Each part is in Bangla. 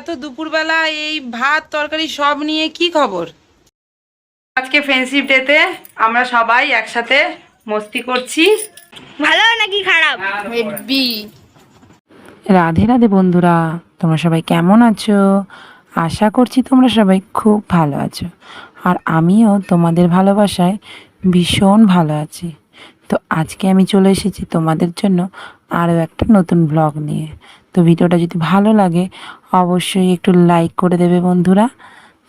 এত দুপুরবেলা এই ভাত তরকারি সব নিয়ে কি খবর? আজকে ফ্রেন্ডশিপ ডেতে আমরা সবাই একসাথে মস্তি করছি। ভালো নাকি খারাপ? হেভি রাধে রাধে বন্ধুরা তোমরা সবাই কেমন আছো? আশা করছি তোমরা সবাই খুব ভালো আছো। আর আমিও তোমাদের ভালোবাসায় ভীষণ ভালো আছি। তো আজকে আমি চলে এসেছি তোমাদের জন্য আরও একটা নতুন ব্লগ নিয়ে। তো ভিডিওটা যদি ভালো লাগে, অবশ্যই একটু লাইক করে দেবে বন্ধুরা।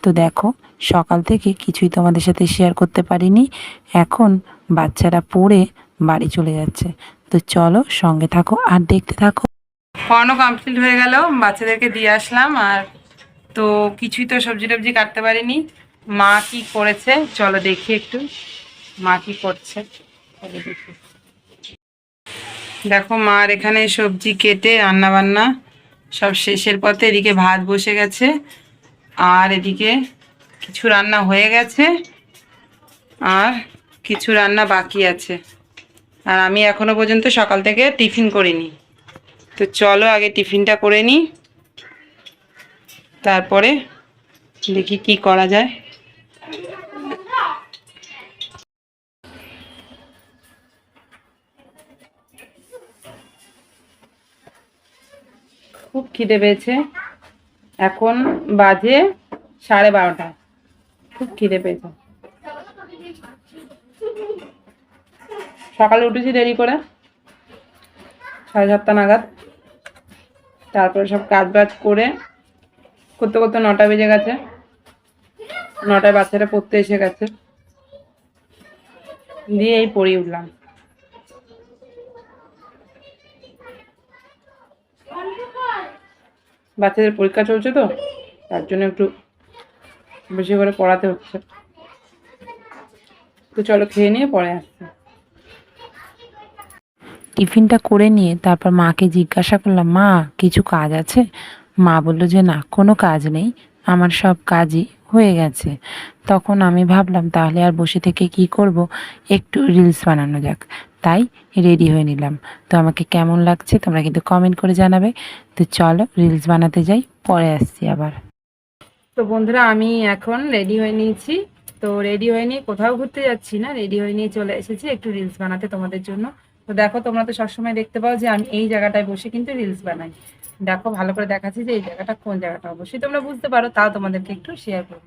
তো দেখো, সকাল থেকে কিছুই তোমাদের সাথে শেয়ার করতে পারিনি। এখন বাচ্চারা পড়ে বাড়ি চলে যাচ্ছে। তো চলো সঙ্গে থাকো আর দেখতে থাকো। খাওয়ানো কমপ্লিট হয়ে গেল, বাচ্চাদেরকে দিয়ে আসলাম আর তো কিছুই তো সবজি টবজি কাটতে পারিনি। মা কি করেছে? চলো দেখি একটু। মা কি করছে? দেখি। দেখো মার এখানে সবজি কেটে রান্না বান্না সব শেষের পথে এদিকে ভাত বসে গেছে। আর এদিকে কিছু রান্না হয়ে গেছে। আর কিছু রান্না বাকি আছে। আর আমি এখনও পর্যন্ত সকাল থেকে টিফিন করিনি। তো চলো আগে টিফিনটা করে নিই। তারপরে দেখি কি করা যায়। খুব খিদে পেয়েছে। এখন বাজে সাড়ে বারোটা। খুব খিদে পেয়েছে। সকালে উঠেছি দেরি করে। সাড়ে সাতটা নাগাদ। তারপরে সব কাজ বাজ করে করতে করতে নটা বেজে গেছে। নটায় বাচ্চারা পড়তে এসে গেছে। দিয়ে এই পড়ে উঠলাম। বাচ্চাদের পরীক্ষা চলছে তো, তার জন্য একটু বেশি করে পড়াতে হচ্ছে। তো চলো খেয়ে নিয়ে পরে আসছি। টিফিনটা করে নিয়ে তারপর মাকে জিজ্ঞাসা করলাম, মা, কিছু কাজ আছে? মা বলল যে, না, কোনো কাজ নেই, আমার সব কাজই হয়ে গেছে। তখন আমি ভাবলাম, তাহলে আর বসে থেকে কি করব? একটু রিলস বানানো যাক। তাই রেডি হয়ে নিলাম। তো আমাকে কেমন লাগছে তোমরা কিন্তু কমেন্ট করে জানাবে। তো চলো রিলস বানাতে যাই, পরে আসছি আবার। তো বন্ধুরা, আমি এখন রেডি হয়ে নিয়েছি। তো রেডি হয়ে নিয়ে কোথাও ঘুরতে যাচ্ছি না রেডি হয়ে নিয়ে চলে এসেছি একটু রিলস বানাতে তোমাদের জন্য। তো দেখো, তোমরা তো সবসময় দেখতে পাও যে আমি এই জায়গাটায় বসে কিন্তু রিলস বানাই। দেখো, ভালো করে দেখাচ্ছি যে এই জায়গাটা কোন জায়গাটা অবশ্যই তোমরা বুঝতে পারো, তাও তোমাদেরকে একটু শেয়ার করে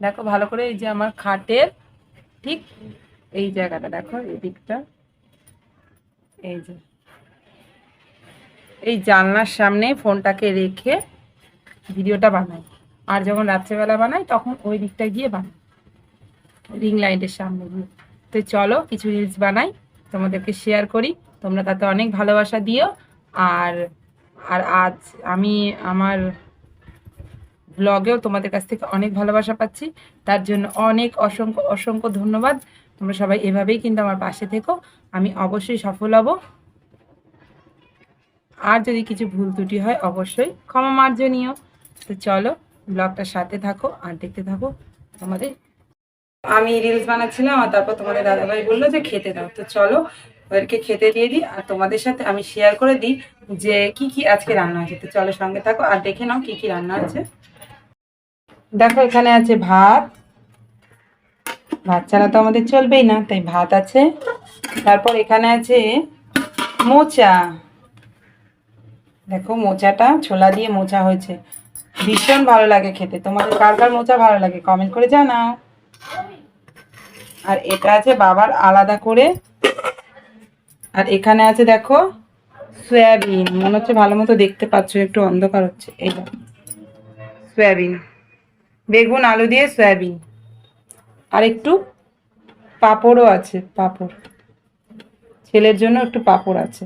দেখো, ভালো করে এই যে আমার খাটের ঠিক এই জায়গাটা, দেখো, এই দিকটা। এই যে। এই জানলার সামনে ফোনটাকে রেখে ভিডিওটা বানাই। আর যখন রাত্রেবেলা বানাই, তখন ওই দিকটা গিয়ে বানাই। রিং লাইটের সামনে গিয়ে। তো চলো কিছু রিলস বানাই, তোমাদেরকে শেয়ার করি। তোমরা তাতে অনেক ভালোবাসা দিও। আর আর আজ আমি আমার ব্লগেও তোমাদের কাছ থেকে অনেক ভালোবাসা পাচ্ছি। তার জন্য অনেক অসংখ্য অসংখ্য ধন্যবাদ। তোমরা সবাই এভাবেই কিন্তু আমার পাশে থেকো। আমি অবশ্যই সফল হব। আর যদি কিছু ভুল ত্রুটি হয়, অবশ্যই ক্ষমা মার্জনীয়। তো চলো, ব্লগটার সাথে থাকো আর দেখতে থাকো তোমাদের। আমি রিলস বানাচ্ছিলাম আর তারপর তোমাদের দাদাভাই বলল যে খেতে দাও। তো চলো, ওদেরকে খেতে দিয়ে দিই আর তোমাদের সাথে আমি শেয়ার করে দিই যে কি কি আজকে রান্না হয়েছে। তো চলো সঙ্গে থাকো আর দেখে নাও কি কি রান্না আছে দেখো, এখানে আছে ভাত ভাত ছাড়া তো আমাদের চলবেই না, তাই ভাত আছে। তারপর এখানে আছে মোচা। দেখো মোচাটা, ছোলা দিয়ে মোচা হয়েছে। ভীষণ ভালো লাগে খেতে। তোমাদের কার কার মোচা ভালো লাগে কমেন্ট করে জানাও। আর এটা আছে বাবার আলাদা করে। আর এখানে আছে দেখো সয়াবিন। মনে হচ্ছে ভালো মতো দেখতে পাচ্ছ, একটু অন্ধকার হচ্ছে। এটা সয়াবিন। বেগুন, আলু দিয়ে সয়াবিন। আর একটু পাপড়ও আছে পাপড়। ছেলের জন্য একটু পাপড় আছে।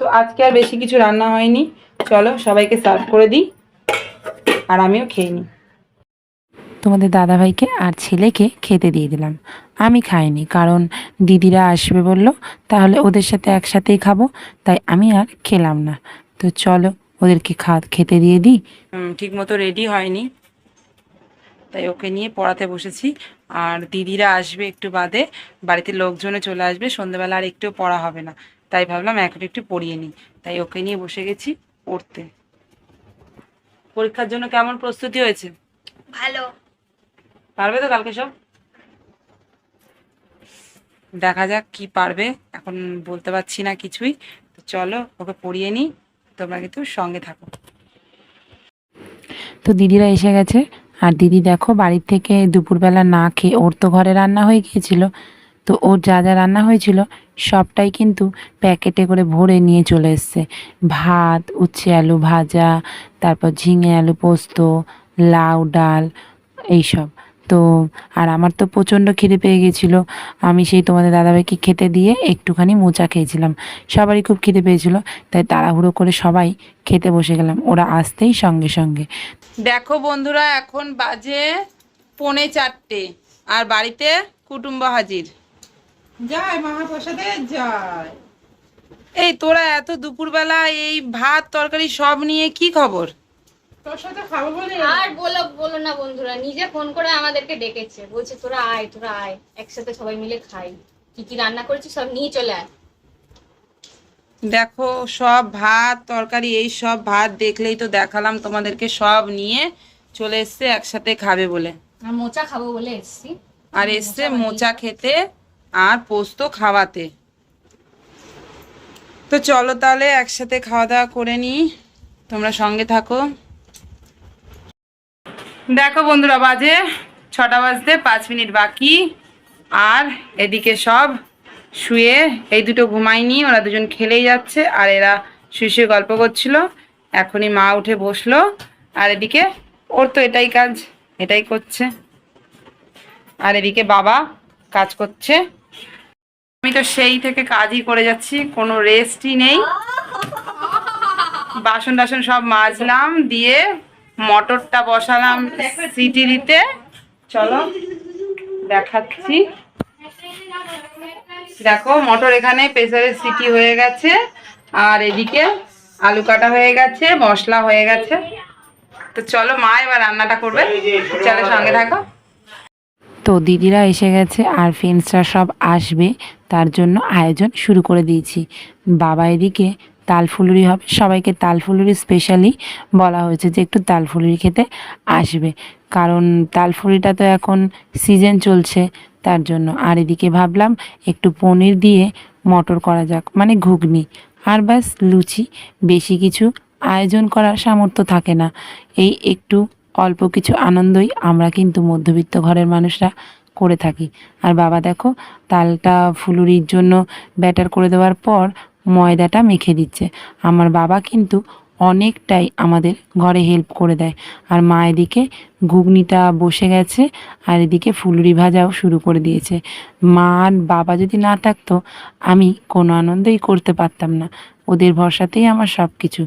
তো আজকে আর বেশি কিছু রান্না হয়নি। চলো সবাইকে সার্ভ করে দিই। আর আমিও খেয়ে নিই। তোমাদের দাদাভাইকে আর ছেলেকে খেতে দিয়ে দিলাম। আমি খাইনি কারণ দিদিরা আসবে বলল তাহলে ওদের সাথে একসাথেই খাব। তাই আমি আর খেলাম না। তো চলো ওদেরকে খা খেতে দিয়ে দিই। ঠিক মতো রেডি হয়নি। তাই ওকে নিয়ে পড়াতে বসেছি। আর দিদিরা আসবে একটু বাদে বাড়িতে লোকজনে চলে আসবে সন্ধ্যেবেলা আর একটু পড়া হবে না। তাই ভাবলাম এখন একটু পড়িয়ে নিই। তাই ওকে নিয়ে বসে গেছি পড়তে। পরীক্ষার জন্য কেমন প্রস্তুতি হয়েছে? ভালো। পারবে তো কালকে সব? দেখা যাক কি পারবে। এখন বলতে পারছি না কিছুই। তো চলো ওকে পড়িয়ে নিই। তোমরা কিন্তু সঙ্গে থাকো। তো দিদিরা এসে গেছে। আর দিদি দেখো বাড়ির থেকে দুপুরবেলা না খেয়ে, ওর তো ঘরে রান্না হয়ে গিয়েছিল, তো ওর যা যা রান্না হয়েছিল সবটাই কিন্তু প্যাকেটে করে ভরে নিয়ে চলে এসছে। ভাত, উচ্ছে আলু ভাজা, তারপর ঝিঙে আলু পোস্ত, লাউ, ডাল, এইসব। তো আর আমার তো প্রচণ্ড খিদে পেয়ে গেছিল। আমি সেই তোমাদের দাদাভাইকে খেতে দিয়ে একটুখানি মোচা খেয়েছিলাম। সবারই খুব খিদে পেয়েছিল তাই তাড়াহুড়ো করে সবাই খেতে বসে গেলাম। ওরা আসতেই সঙ্গে সঙ্গে। দেখো বন্ধুরা এখন বাজে পৌনে চারটে আর বাড়িতে কুটুম্ব হাজির। যায় মহাপ্রসাদে যায়। এই তোরা এত দুপুরবেলা এই ভাত তরকারি সব নিয়ে কি খবর? তোর সাথে খাব বলে? আর বলো বলো না বন্ধুরা নিজে ফোন করে আমাদেরকে ডেকেছে। বলছে তোরা আয় তোরা আয় একসাথে সবাই মিলে খাই। কি কি রান্না করেছি সব নিয়ে চলে আয়। দেখো সব ভাত তরকারি এই সব ভাত দেখলেই তো দেখালাম তোমাদেরকে সব নিয়ে চলে এসছে একসাথে খাবে বলে। আর মোচা খাব বলে এসছি। আর এসছে মোচা খেতে আর পোস্ত খাওয়াতে। তো চলো তাহলে একসাথে খাওয়া দাওয়া করে নিই। তোমরা সঙ্গে থাকো। দেখো বন্ধুরা, বাজে ছটা বাজতে পাঁচ মিনিট বাকি। আর এদিকে সব শুয়ে, এই দুটো ঘুমায়নি, ওরা দুজন খেলেই যাচ্ছে, আর এরা শুয়ে শুয়ে গল্প করছিল। এখনই মা উঠে বসল, আর এদিকে ওর তো এটাই কাজ, এটাই করছে। আর এদিকে বাবা কাজ করছে। আমি তো সেই থেকে কাজই করে যাচ্ছি, কোনো রেস্টই নেই। বাসন টাসন সব মাজলাম, দিয়ে মটরটা বসালাম সিটি দিতে। চলো, দেখাচ্ছি। দেখো, মটর এখানে প্রেসারের সিটি হয়ে গেছে, আর এদিকে আলু কাটা হয়ে গেছে, মশলা হয়ে গেছে। তো চলো, মা এবার রান্নাটা করবে। চলো, সঙ্গে থাকো। তো দিদিরা এসে গেছে, আর ফ্রেন্ডসরা সব আসবে, তার জন্য আয়োজন শুরু করে দিয়েছি। বাবা এদিকে তালফুলুরি হবে। সবাইকে তালফুলুরি স্পেশালি বলা হয়েছে যে একটু তালফুলুরি খেতে আসবে। কারণ তালফুলুরিটা তো এখন সিজন চলছে তার জন্য। আর এদিকে ভাবলাম একটু পনির দিয়ে মটর করা যাক মানে ঘুগনি। আর ব্যাস, লুচি। বেশি কিছু আয়োজন করার সামর্থ্য থাকে না। এই একটু অল্প কিছু আনন্দই আমরা কিন্তু মধ্যবিত্ত ঘরের মানুষরা করে থাকি। আর বাবা দেখো, তালটা ফুলুরির জন্য ব্যাটার করে দেওয়ার পর ময়দাটা মেখে দিচ্ছে। আমার বাবা কিন্তু অনেকটাই আমাদের ঘরে হেল্প করে দেয়। আর মা এদিকে ঘুগনিটা বসে গেছে আর এদিকে ফুলুরি ভাজাও শুরু করে দিয়েছে। মা আর বাবা যদি না থাকতো, আমি কোনো আনন্দই করতে পারতাম না। ওদের ভরসাতেই আমার সব কিছু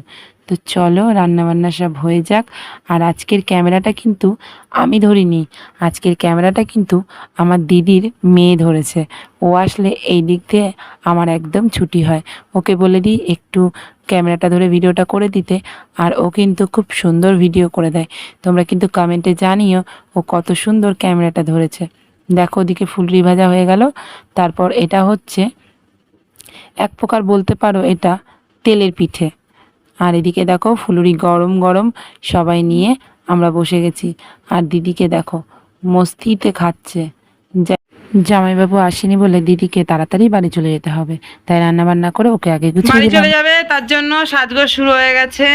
তো চলো রান্নাবান্না সব হয়ে যাক। আর আজকের ক্যামেরাটা কিন্তু আমি ধরিনি। আজকের ক্যামেরাটা কিন্তু আমার দিদির মেয়ে ধরেছে। ও আসলে এই দিক দিয়ে আমার একদম ছুটি হয়। ওকে বলে দিই একটু ক্যামেরাটা ধরে ভিডিওটা করে দিতে। আর ও কিন্তু খুব সুন্দর ভিডিও করে দেয়। তোমরা কিন্তু কমেন্টে জানিও ও কত সুন্দর ক্যামেরাটা ধরেছে। দেখো ওদিকে ফুলরি ভাজা হয়ে গেল। তারপর এটা হচ্ছে, এক প্রকার বলতে পারো এটা তেলের পিঠে। আর এদিকে দেখো ফুলুরি গরম গরম সবাই নিয়ে আমরা বসে গেছি। আর দিদিকে দেখো মস্তিতে খাচ্ছে। জামাইবাবু আসেনি বলে দিদিকে তাড়াতাড়ি বাড়ি চলে যেতে হবে। তাই রান্না বান্না করে ওকে আগে গুছিয়ে বাড়ি চলে যাবে তার জন্য সাজগোজ শুরু হয়ে গেছে।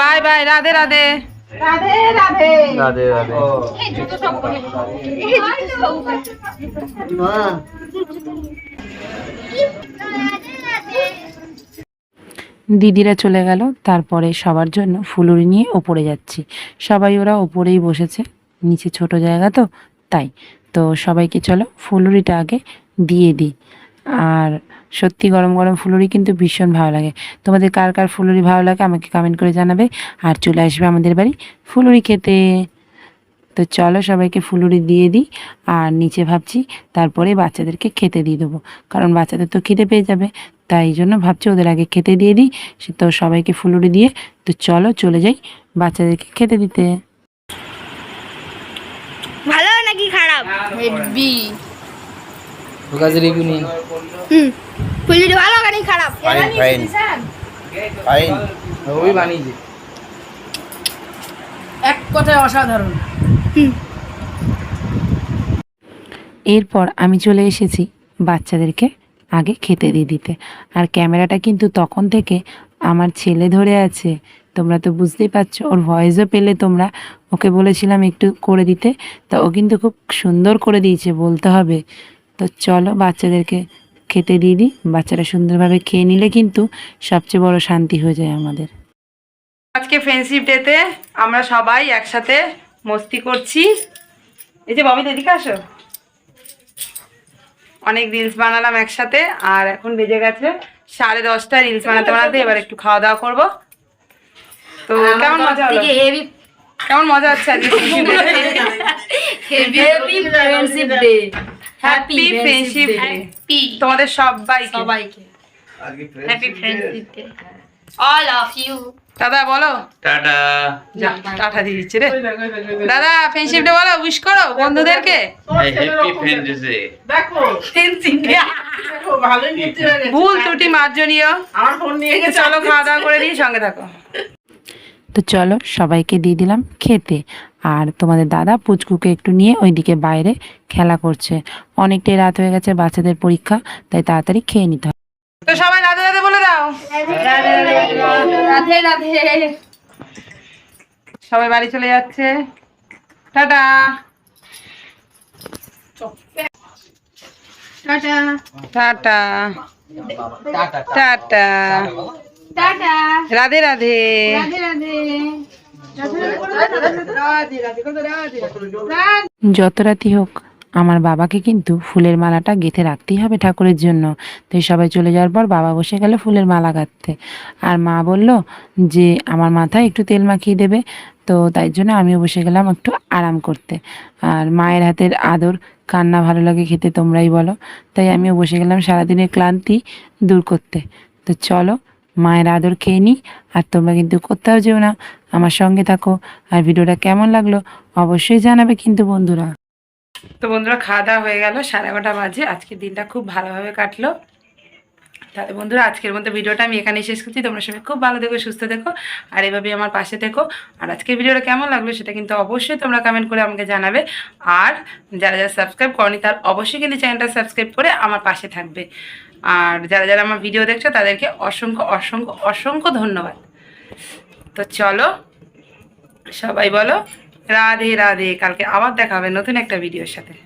Bye bye Radhe Radhe. Radhe Radhe. Radhe Radhe. দিদিরা চলে গেল তারপরে সবার জন্য ফুলুরি নিয়ে ওপরে যাচ্ছি। সবাই ওরা ওপরেই বসেছে নিচে ছোট জায়গা তো তাই। তো সবাইকে চলো ফুলুরিটা আগে দিয়ে দিই। আর সত্যি গরম গরম ফুলুরি কিন্তু ভীষণ ভালো লাগে। তোমাদের কার কার ফুলুরি ভালো লাগে আমাকে কমেন্ট করে জানাবে। আর চলে আসবে আমাদের বাড়ি ফুলুরি খেতে। তো চলো সবাইকে ফুলুরি দিয়ে দিই। আর নিচে ভাবছি তারপরে বাচ্চাদেরকে খেতে দিয়ে দেবো। কারণ বাচ্চাদের তো খিদে পেয়ে যাবে। তাই জন্য ভাবছি ওদের আগে খেতে দিয়ে দিই। সে তো সবাইকে ফুলুরি দিয়ে। তো চলো চলে যাই বাচ্চাদেরকে খেতে দিতে। ভালো নাকি খারাপ? রিভিউ নিন হুম। ভালো গাড়ি খারাপ। Fine fine. ফাইন। ওই বানিয়েছে। এক কথায় অসাধারণ। এরপর আমি চলে এসেছি বাচ্চাদেরকে আগে খেতে দিয়ে দিতে। আর ক্যামেরাটা কিন্তু তখন থেকে আমার ছেলে ধরে আছে। তোমরা তো বুঝতেই পারছ ওর ভয়েসও পেলে তোমরা। ওকে বলেছিলাম একটু করে দিতে তা ও কিন্তু খুব সুন্দর করে দিয়েছে বলতে হবে। তো চলো বাচ্চাদেরকে খেতে দিয়ে দিই। বাচ্চারা সুন্দরভাবে খেয়ে নিলে কিন্তু সবচেয়ে বড় শান্তি হয়ে যায় আমাদের। আজকে ফ্রেন্ডশিপ ডেতে আমরা সবাই একসাথে মস্তি করছি। এই যে ববি এদিকে আসো। অনেক রিলস বানালাম একসাথে আর এখন বেজে গেছে সাড়ে দশটা। রিলস বানাতে বানাতে এবার একটু খাওয়া দাওয়া করব। তো কেমন মজা হলো? কেমন মজা হচ্ছে আজকে? Friendship day happy friendship day তোমাদের সবাইকে। সবাইকে। Happy friendship day all of you দাদা বলো। টাটা। টাটা দিয়ে দিচ্ছে রে। দাদা ফ্রেন্ডশিপ ডে বলো উইশ করো বন্ধুদেরকে। হ্যাপি ফ্রেন্ডস ডে দেখো মূর্তি হয়ে ভুল ত্রুটি মার্জনীয়। আমার ফোন নিয়ে গেছে। চলো খাওয়া দাওয়া করে দিই সঙ্গে থাকো। তো চলো সবাইকে দিয়ে দিলাম খেতে। আর তোমাদের দাদা পুচকুকে একটু নিয়ে ওইদিকে বাইরে খেলা করছে। অনেকটাই রাত হয়ে গেছে বাচ্চাদের পরীক্ষা তাই তাড়াতাড়ি খেয়ে নিতে হবে। তো সবাই রাধে রাধে বলে দাও। রাধে রাধে সবাই বাড়ি চলে যাচ্ছে। Tata. Tata. Tata. Tata. Tata. Radhe Radhe. Radhe Radhe. যত রাতি হোক আমার বাবাকে কিন্তু ফুলের মালাটা গেঁথে রাখতেই হবে ঠাকুরের জন্য। তো এই সবাই চলে যাওয়ার পর বাবা বসে গেল ফুলের মালা গাঁথতে। আর মা বলল যে আমার মাথায় একটু তেল মাখিয়ে দেবে। তো তাই জন্য আমিও বসে গেলাম একটু আরাম করতে। আর মায়ের হাতের আদর কান্না ভালো লাগে খেতে তোমরাই বলো। তাই আমিও বসে গেলাম সারাদিনের ক্লান্তি দূর করতে। তো চলো মায়ের আদর খেয়ে নিই। আর তোমরা কিন্তু কোথাও যেও না। আমার সঙ্গে থাকো। আর ভিডিওটা কেমন লাগল অবশ্যই জানাবে কিন্তু বন্ধুরা। তো বন্ধুরা, খাওয়া দাওয়া হয়ে গেল, সাড়ে এগারোটা বাজে। আজকের দিনটা খুব ভালোভাবে কাটলো। তাহলে বন্ধুরা, আজকের মতো ভিডিওটা আমি এখানেই শেষ করছি। তোমরা সবাই খুব ভালো থেকো, সুস্থ থেকো, আর এভাবেই আমার পাশে থেকো। আর আজকের ভিডিওটা কেমন লাগল সেটা কিন্তু অবশ্যই তোমরা কমেন্ট করে আমাকে জানাবে। আর যারা যারা সাবস্ক্রাইব করনি, তার অবশ্যই কিন্তু চ্যানেলটা সাবস্ক্রাইব করে আমার পাশে থাকবে। আর যারা যারা আমার ভিডিও দেখছ, তাদেরকে অসংখ্য অসংখ্য অসংখ্য ধন্যবাদ। তো চলো, সবাই বলো, রাধে রাধে, কালকে আবার দেখা হবে নতুন একটা ভিডিওর সাথে।